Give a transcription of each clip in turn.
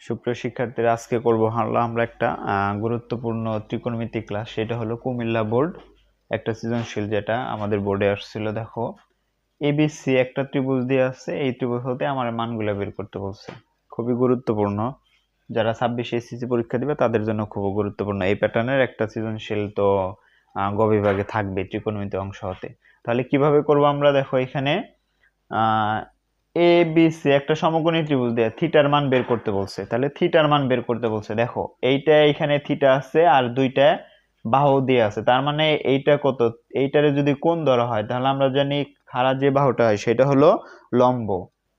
সুপ্রিয় শিক্ষার্থীরা আজকে করব হলো আমরা একটা গুরুত্বপূর্ণ ত্রিকোণমিতি ক্লাস সেটা হলো কুমিল্লা বোর্ড একটা সৃজনশীল যেটা আমাদের বোর্ডে আসছিল দেখো। এবিসি একটা ত্রিভুজ দিয়ে আছে এই ত্রিভুজ হতে আমার মানগুলো বের করতে বলছে। খুবই গুরুত্বপূর্ণ। যারা ছাব্বিশে এসএসসি পরীক্ষা দিবে তাদের জন্য খুব গুরুত্বপূর্ণ। এই প্যাটার্নের একটা সৃজনশীল তো আহ, গ বিভাগে থাকবে ত্রিকোণমিতি অংশ হতে। তাহলে কীভাবে করব আমরা দেখো এখানে এ বি সি একটা সমকোণী ত্রিভুজ দেয়া থিটার মান বের করতে বলছে। তাহলে থিটার মান বের করতে বলছে। দেখো, এইটা এখানে থিটা আছে আর দুইটা বাহু দিয়ে আছে। তার মানে এইটা কত? এইটারে যদি কোণ ধরা হয়, তাহলে আমরা জানি খাড়া যে বাহুটা হয় সেটা হলো লম্ব।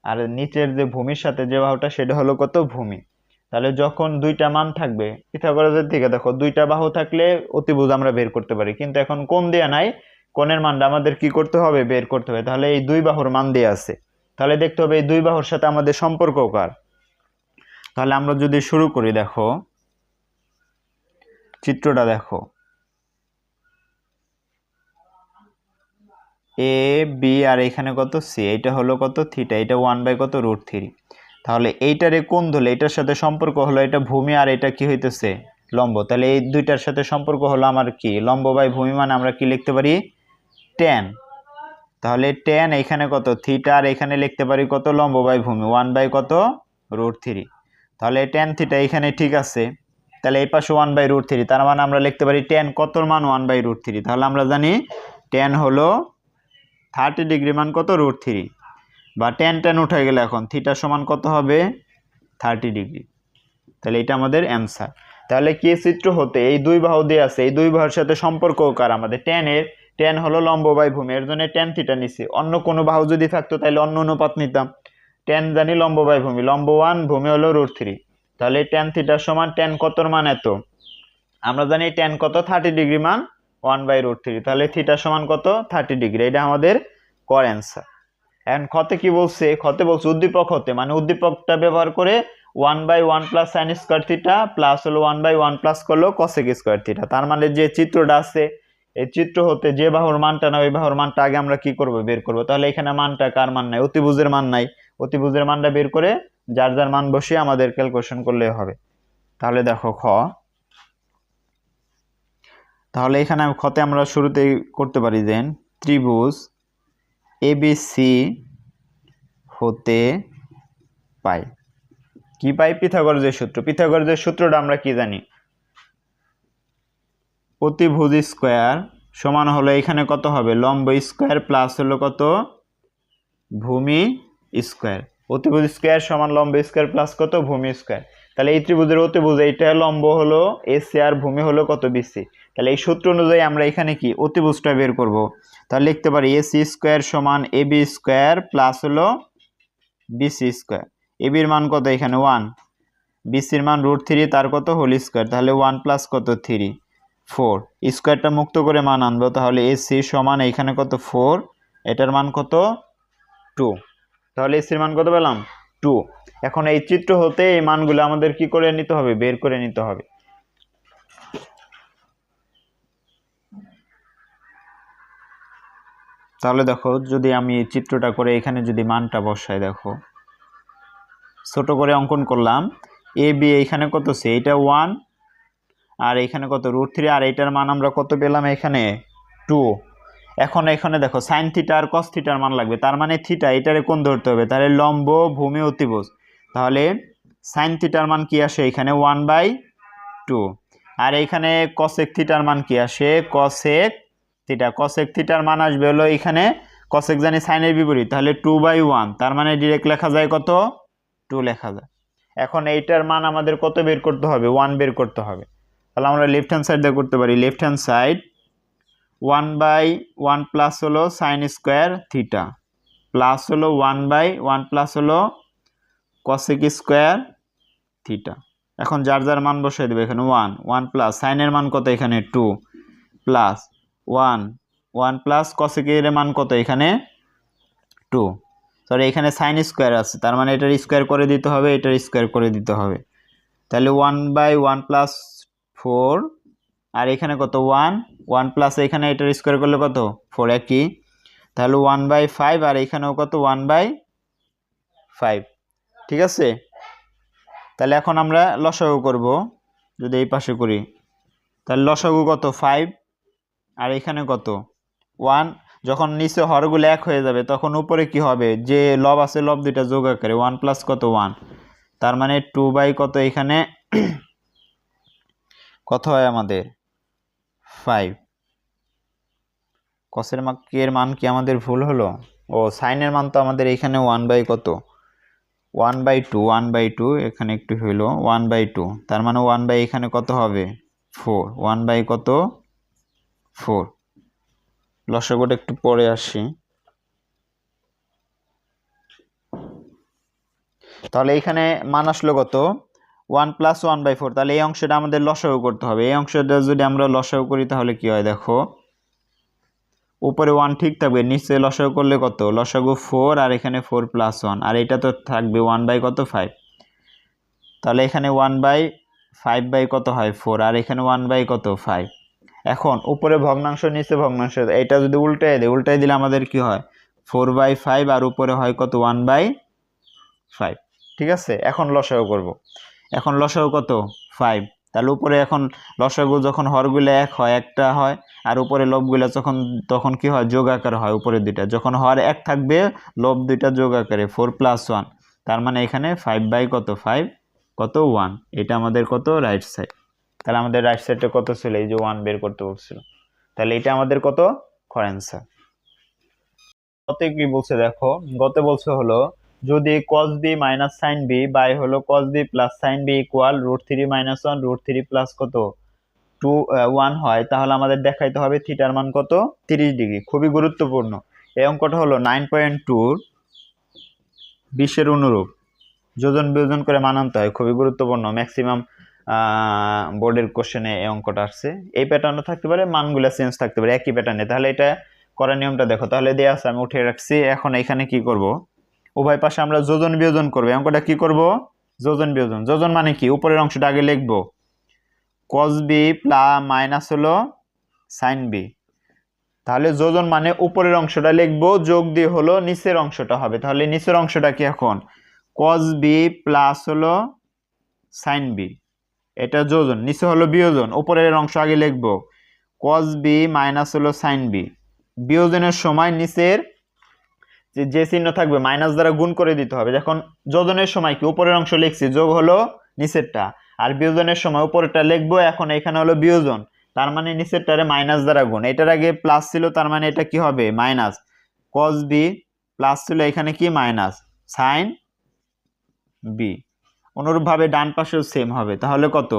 আর নিচের যে ভূমির সাথে যে বাহুটা, সেটা হলো কত? ভূমি। তাহলে যখন দুইটা মান থাকবে, পিথাগোরাসের থেকে দেখো, দুইটা বাহু থাকলে অতিভুজ আমরা বের করতে পারি। কিন্তু এখন কোণ দেয়া নাই। কোণের মানটা আমাদের কি করতে হবে? বের করতে হবে। তাহলে এই দুই বাহুর মান দেয়া আছে। তাহলে দেখতে হবে এই দুই বাহুর সাথে আমাদের সম্পর্ক কার? তাহলে আমরা যদি শুরু করি, দেখো। চিত্রটা দেখো। এ বি আর এখানে কত সি এটা হলো কত থিটা এটা ওয়ান বাই কত রুট থ্রি তাহলে এইটারে কোন ধরলে এটার সাথে সম্পর্ক হলো এটা ভূমি আর এটা কি হইতেছে? লম্ব। তাহলে এই দুইটার সাথে সম্পর্ক হলো আমার কি? লম্ব বাই ভূমি মানে আমরা কি লিখতে পারি? টেন তাহলে টেন এখানে কত? থিটা আর এখানে লিখতে পারি কত? লম্ব বাই ভূমি ওয়ান বাই কত? রুট থ্রি তাহলে টেন থিটা এখানে ঠিক আছে। তাহলে এই পাশে ওয়ান বাই রুট থ্রি তার মানে আমরা লিখতে পারি টেন কতর মান ওয়ান বাই রুট থ্রি তাহলে আমরা জানি টেন হলো থার্টি ডিগ্রি মান কত? রুট থ্রি বা টেন টেন উঠে গেলে এখন থিটা সমান কত হবে? থার্টি ডিগ্রি তাহলে এটা আমাদের অ্যান্সার তাহলে কি চিত্র হতে? এই দুই বাহু দিয়ে আছে, এই দুই বাহুর সাথে সম্পর্ক কার? আমাদের টেনের টেন হলো লম্ব বাই ভূমি, এর জন্য টেন থিটা নিছি। অন্য কোনো বাহু যদি থাকতো তাহলে অন্য অনুপাত নিতাম। টেন জানি লম্ব বাই ভূমি, লম্ব ওয়ান, ভূমি হলো রুট থ্রি তাহলে টেন থিটার সমান টেন কতর মান এত? আমরা জানি টেন কত থার্টি ডিগ্রি মান ওয়ান বাই রুট থ্রি তাহলে থিটার সমান কত? থার্টি ডিগ্রি এটা আমাদের কর অ্যান্সার এখন খতে কি বলছে? খতে বলছে উদ্দীপক হতে মানে উদ্দীপকটা ব্যবহার করে one by one plus sine square theta plus হলো ওয়ান বাই ওয়ান প্লাস করল কসেক স্কোয়ার থিটা তার মানে যে চিত্রটা আছে এই চিত্র হতে যে বাহুর মানটা না ওই বাহুর মানটা আগে আমরা কি করব? বের করব। তাহলে এখানে মানটা কার মান নাই? অতিভুজের মান নাই। অতিভুজের মানটা বের করে যার যার মান বসিয়ে আমাদের ক্যালকুলেশন করলে হবে। তাহলে দেখো খ। তাহলে এখানে খতে আমরা শুরুতেই করতে পারি যে ত্রিভুজ এবিসি হতে পাই। কি পাই? পিথাগোরাসের সূত্র। পিথাগোরাসের সূত্রটা আমরা কি জানি? প্রতিভুজ স্কোয়ার সমান হলো এখানে কত হবে? লম্ব স্কোয়ার প্লাস হলো কত? ভূমি স্কোয়ার। অতিভুজ স্কোয়ার সমান লম্ব স্কোয়ার প্লাস কত? ভূমি স্কোয়ার। তাহলে এই ত্রিভুজের অতিভুজ, এইটা লম্ব হলো এসি আর ভূমি হলো কত? বিসি। তাহলে এই সূত্র অনুযায়ী আমরা এখানে কি? অতিভুজটা বের করব। তাহলে লিখতে পারি এসি স্কোয়ার সমান এবি স্কোয়ার প্লাস হলো বিসি স্কোয়ার। এবির মান কত এখানে? ওয়ান। বিসির মান রুট থ্রি, তার কত? Whole square. তাহলে ওয়ান প্লাস কত? থ্রি। ফোর। স্কোয়ারটা মুক্ত করে মান আনব, তাহলে এসি সমান এখানে কত? ফোর। এটার মান কত? টু। তাহলে এসির মান কত পেলাম? টু। এখন এই চিত্র হতে এই মানগুলো আমাদের কি করে নিতে হবে? বের করে নিতে হবে। তাহলে দেখো, যদি আমি এই চিত্রটা করে এখানে যদি মানটা বসাই, দেখো। ছোট করে অঙ্কন করলাম। এ বি এইখানে কত? সে এইটা ওয়ান আর এখানে কত? রুট থ্রি আর এইটার মান আমরা কত পেলাম এখানে? টু এখন এখানে দেখো সাইন থিটা আর কস থিটার মান লাগবে। তার মানে থিটা এটারে কোন ধরতে হবে? তাহলে লম্ব, ভূমি, অতিভুজ। তাহলে সাইন থিটার মান কি আসে? এখানে ওয়ান বাই টু আর এইখানে কসেক থিটার মান কি আসে? কসেক থিটা কসেক থিটার মান আসবে হলো এখানে কসেক জানি সাইনের বিপরীত। তাহলে টু বাই ওয়ান তার মানে ডিরেক্ট লেখা যায় কত? টু লেখা যায়। এখন এইটার মান আমাদের কত বের করতে হবে? ওয়ান বের করতে হবে। তাহলে আমরা লেফট হ্যান্ড সাইড দিয়ে করতে পারি। Left hand side one by one plus হলো সাইন স্কোয়ার থিটা প্লাস হলো ওয়ান বাই ওয়ান প্লাস হলো কসেক স্কোয়ার থিটা এখন যার যার মান বসিয়ে দেবে এখানে ওয়ান ওয়ান প্লাস সাইনের মান কত এখানে? Two plus one one plus কসেকের মান কত এখানে? টু সরি এখানে সাইন স্কোয়ার আছে। তার মানে এটার স্কোয়ার করে দিতে হবে, এটার স্কোয়ার করে দিতে হবে। তাহলে one by one plus four. আর এখানে কত? ওয়ান। ওয়ান প্লাস এখানে এটার স্কোয়ার করলে কত? ফোর, একই। তাহলে ওয়ান বাই ফাইভ, আর এখানেও কত? One by five. ঠিক আছে? তাহলে এখন আমরা লসাগু করব, যদি এই পাশে করি। তাহলে লসাগু কত? ফাইভ। আর এখানে কত? ওয়ান। যখন নিচে হরগুলো এক হয়ে যাবে, তখন উপরে কি হবে? যে লব আছে, লব দুইটা যোগ আকারে। ওয়ান প্লাস কত? ওয়ান। তার মানে টু বাই কত এখানে? কত হয় আমাদের? ফাইভ কসের মাকের মান কি আমাদের ভুল হলো? ও সাইনের মান তো আমাদের এখানে ওয়ান বাই কত? One by two one by two এখানে একটু হইল ওয়ান বাই টু তার মানে ওয়ান বাই এখানে কত হবে? ফোর ওয়ান বাই কত? ফোর লসগোটা একটু পরে আসি। তাহলে এখানে মান আসলো কত? One plus one by four, তাহলে এই অংশটা আমাদের লসাগু করতে হবে। এই অংশটা যদি আমরা লসাগু করি, তাহলে কি হয় দেখো? উপরে ওয়ান ঠিক থাকবে, নিচে লসাগু করলে কত? লসাগু ফোর আর এখানে ফোর প্লাস ওয়ান, আর এটা তো থাকবে ওয়ান বাই কত? ফাইভ। তাহলে এখানে ওয়ান বাই ফাইভ বাই কত হয়? ফোর, আর এখানে ওয়ান বাই কত? ফাইভ। এখন উপরে ভগ্নাংশ, নিচে ভগ্নাংশ, এটা যদি উল্টাই দেয় উল্টাই দিলে আমাদের কি হয়? ফোর বাই ফাইভ আর উপরে হয় কত? One by five. ঠিক আছে? এখন লসাগু করব। এখন লসাগু কত? ফাইভ তাহলে উপরে এখন লসাগু যখন হরগুলো এক হয়, একটা হয়, আর উপরে লোভগুলো যখন, তখন কি হয়? যোগ আকারে হয় উপরে দুইটা। যখন হর এক থাকবে, লোভ দুইটা যোগ আকারে ফোর প্লাস ওয়ান তার মানে এখানে ফাইভ বাই কত? ফাইভ কত? ওয়ান এটা আমাদের কত? রাইট সাইড তাহলে আমাদের রাইট সাইডটা কত ছিল? এই যে ওয়ান বের করতে বলছিল। তাহলে এটা আমাদের কত? খর অ্যান্সার গত কি বলছে? দেখো, গত বলছে হলো যদি cos B minus sine B by হলো cos B plus sine B equal root three minus one root three plus কত? টু ওয়ান হয়, তাহলে আমাদের দেখাইতে হবে থিটার মান কত? তিরিশ ডিগ্রি। খুবই গুরুত্বপূর্ণ। এই অঙ্কটা হলো নাইন পয়েন্ট টুর বিশের অনুরূপ। যোজন বিয়োজন করে মান আনতে হয়, খুবই গুরুত্বপূর্ণ। ম্যাক্সিমাম বোর্ডের কোশ্চেনে এই অঙ্কটা আসছে। এই প্যাটার্নও থাকতে পারে, মানগুলো চেঞ্জ থাকতে পারে, একই প্যাটার্নে তাহলে এটা করার নিয়মটা দেখো। তাহলে দেওয়া আছে, আমি উঠিয়ে রাখছি। এখন এখানে কি করব? উভয় পাশে আমরা যোজন বিয়োজন করব। অঙ্কটা কি করব? যোজন বিয়োজন। যোজন মানে কি? উপরের অংশটা আগে লিখব। কস বি প্লা মাইনাস হলো সাইন বি তাহলে যোজন মানে উপরের অংশটা লিখব, যোগ দিয়ে হলো নিচের অংশটা হবে। তাহলে নিচের অংশটা কি এখন? কস বি প্লাস হলো সাইন বি এটা যোজন। নিচে হলো বিয়োজন। উপরের অংশ আগে লিখব। কস বি মাইনাস হলো সাইন বি বিয়োজনের সময় নিচের যে চিহ্ন থাকবে মাইনাস দ্বারা গুণ করে দিতে হবে। যখন যোজনের সময় কি? উপরের অংশ লিখছি, যোগ হলো নিচেরটা। আর বিয়োজনের সময় উপরেরটা লিখব, এখন এখানে হলো বিয়োজন। তার মানে নিচেরটারে মাইনাস দ্বারা গুণ। এটার আগে প্লাস ছিল, তার মানে এটা কি হবে? মাইনাস কস বি প্লাস ছিল, এখানে কি? মাইনাস সাইন বি অনুরূপভাবে ডান পাশেও সেম হবে। তাহলে কত?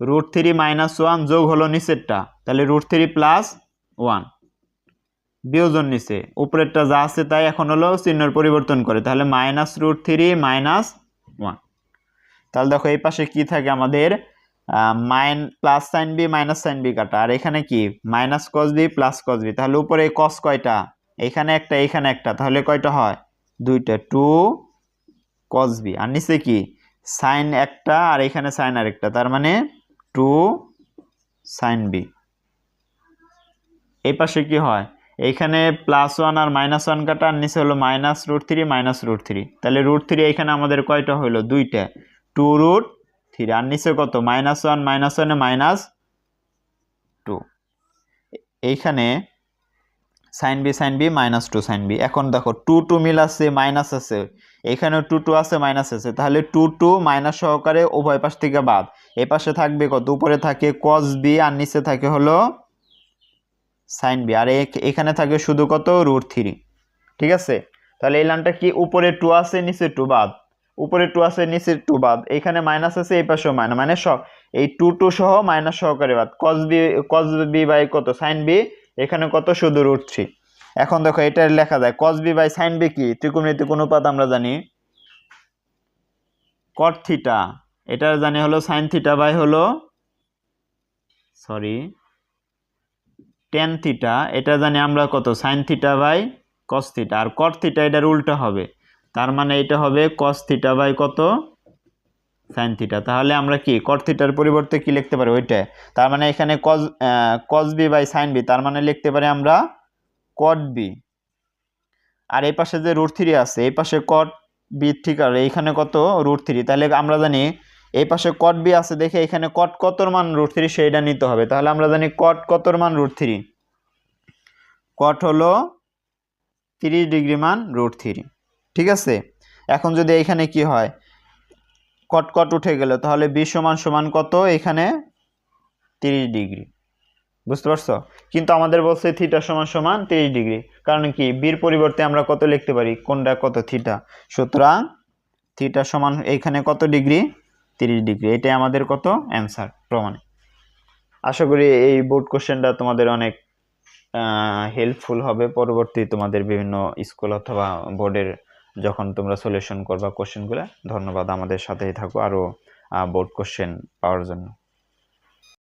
রুট থ্রি মাইনাস ওয়ান যোগ হলো নিচেরটা। তাহলে রুট থ্রি প্লাস ওয়ান বিয়োজন নিচে। উপরেরটা যা আছে তাই এখন হলো চিহ্নর পরিবর্তন করে। তাহলে minus root three minus one তাহলে দেখো এই পাশে কি থাকে আমাদের? Mine plus sine B minus sine B কাটা। আর এখানে কি? Minus cos B plus cos B তাহলে উপরে কস কয়টা? এখানে একটা এখানে একটা। তাহলে কয়টা হয়? দুইটা। টু কস বি আর নিচে কি? সাইন একটা আর এখানে সাইন আরেকটা। তার মানে টু সাইন বি এই পাশে কি হয়? এইখানে প্লাস ওয়ান আর মাইনাস ওয়ান কাটা নিচে হলো minus root three minus root three তাহলে রুট থ্রি এখানে আমাদের কয়টা হলো দুইটা। টু রুট থ্রি আর নিচে কত? মাইনাস ওয়ান মাইনাস ওয়ানে মাইনাস টু এইখানে sine B sine B minus two sine B এখন দেখো টু টু মিল আছে মাইনাস আছে। এখানে টু টু আছে মাইনাস আছে। তাহলে টু টু মাইনাস সহকারে উভয় পাশ থেকে বাদ। এ পাশে থাকবে কত? উপরে থাকে কস বি আর নিচে থাকে হলো সাইন বি। আর এখানে থাকে শুধু কত? Root three. ঠিক আছে? তাহলে এই লাইনটা কি উপরে টু আছে, নিচে টু বাদ? উপরে টু আছে, নিচে টু বাদ। এখানে মাইনাস আছে, এই পাশেও মাইনাস। মানে সব এই টু টু সহ মাইনাস সহকারে বাদ। Cos B cos B by কত? সাইন বি এখানে কত? শুধু রুট থ্রি। এখন দেখো, এটা লেখা যায়। Cos B by sine B কি? ত্রিকোণমিতিক অনুপাত আমরা জানি কট থিটা এটা জানি হলো সাইন থিটা বাই হলো সরি টেন থিটা এটা জানি আমরা কত? Sine theta by cos theta R cot theta এটার উল্টা হবে। তার মানে এটা হবে কস থিটা বাই কত? সাইন থিটা তাহলে আমরা কি কট থিটার পরিবর্তে কি লিখতে পারি? ওইটা। তার মানে এখানে cos cos B by sine B তার মানে লিখতে পারি আমরা কট বি আর এই পাশে যে রুট থ্রি আছে, এই পাশে কট বি ঠিক আছে, এইখানে কত? রুট থ্রি তাহলে আমরা জানি এই পাশে কট বি আছে, দেখে এখানে কট কতর মান রুট থ্রি সেইটা নিতে হবে। তাহলে আমরা জানি কট কতর মান রুট থ্রি কট হলো তিরিশ ডিগ্রি মান রুট থ্রি ঠিক আছে? এখন যদি এখানে কি হয় কট কট উঠে গেল, তাহলে বি সমান সমান কত? এখানে তিরিশ ডিগ্রি। বুঝতে পারছ? কিন্তু আমাদের বলছে থিটা সমান সমান তিরিশ ডিগ্রি। কারণ কি? বির পরিবর্তে আমরা কত লিখতে পারি? কোনটা কত থিটা সুতরাং থিটা সমান এইখানে কত ডিগ্রি? তিরিশ ডিগ্রি, এটাই আমাদের কত? অ্যান্সার প্রমাণে। আশা করি এই বোর্ড কোশ্চেনটা তোমাদের অনেক হেল্পফুল হবে। পরবর্তী তোমাদের বিভিন্ন স্কুল অথবা বোর্ডের যখন তোমরা সলিউশন করবা কোশ্চেনগুলো ধন্যবাদ আমাদের সাথেই থাকো আরও বোর্ড কোশ্চেন পাওয়ার জন্য।